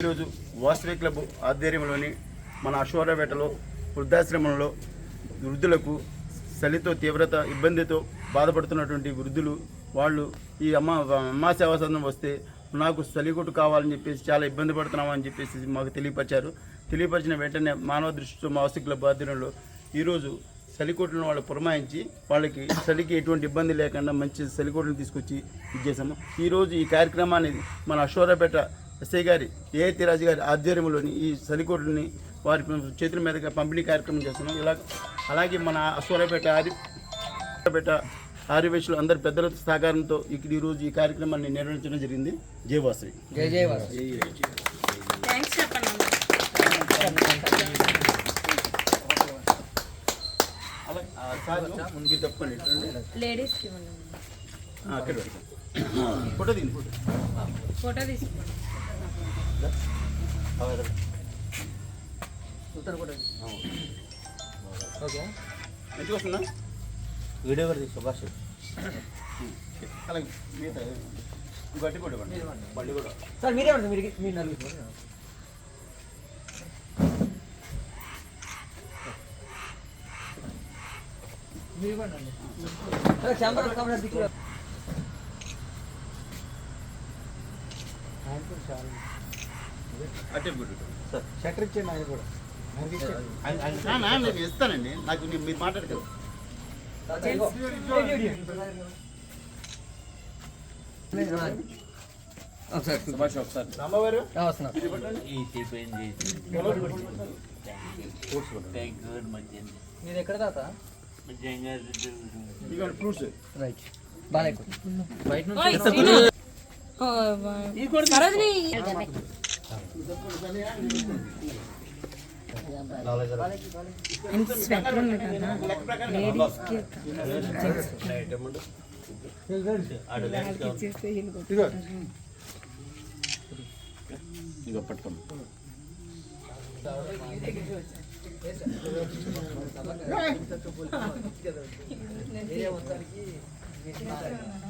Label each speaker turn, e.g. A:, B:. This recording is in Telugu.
A: ఈరోజు వాసవి క్లబ్ ఆధ్వర్యంలోని మన అశ్వరపేటలో వృద్ధాశ్రమంలో వృద్ధులకు చలితో తీవ్రత ఇబ్బందితో బాధపడుతున్నటువంటి వృద్ధులు వాళ్ళు ఈ అమ్మ అమ్మా సేవా సంఘం వస్తే నాకు చలికొట్టు కావాలని చెప్పేసి చాలా ఇబ్బంది పడుతున్నామని చెప్పేసి మాకు తెలియపరిచారు. తెలియపరిచిన వెంటనే మానవ దృష్టితో వాసవి క్లబ్ ఆధ్వర్యంలో ఈరోజు చలికోట్లను వాళ్ళు పురమాయించి వాళ్ళకి చలికి ఎటువంటి ఇబ్బంది లేకుండా మంచి చలికోట్లను తీసుకొచ్చి ఇచ్చేసాము ఈరోజు ఈ కార్యక్రమాన్ని మన అశ్వరపేట ఎస్ఐ గారి ఏ తిరాజు గారి ఆధ్వర్యంలోని ఈ చలికోట్లని వారి చేతుల మీదుగా పంపిణీ కార్యక్రమం చేస్తున్నాం. ఇలా అలాగే మన అశ్వరపేట ఆరి అశ్వరపేట ఆర్యవేశులు అందరి పెద్దల సహకారంతో ఇక్కడ ఈరోజు ఈ కార్యక్రమాన్ని నిర్వహించడం జరిగింది. జయవాసవి ముందుకు
B: లేడీస్కి
A: అక్కడ ఫోటో దిగింది ఫోటో.
B: ఫోటో తీసుకోండి
C: ఓకే.
A: మంచిగా వస్తుందా?
C: వీడియో కూడా తీసుకో భాష
A: అలాగే మిగతా గట్టి కూడా ఇవ్వండి బండి కూడా.
C: సార్ మీరే ఉంటుంది మీరు మీరు నలుగురు మీరు ఇవ్వండి సార్ సార్ షట్టర్ ఇచ్చేయండి ఆయన కూడా.
A: నేను ఇస్తానండి. నాకు మీరు మాట్లాడగలరు
C: ఒకసారి.
A: రామవారు
C: వస్తున్నా మీరు ఎక్కడ తాత?
A: ఇదిగోండి ఫ్రూట్స్
C: రైట్. బాగా బయట
B: సరోజిని. స్వెటర్ ఉంది కదా లేడీస్కి
A: పట్టుకోండి.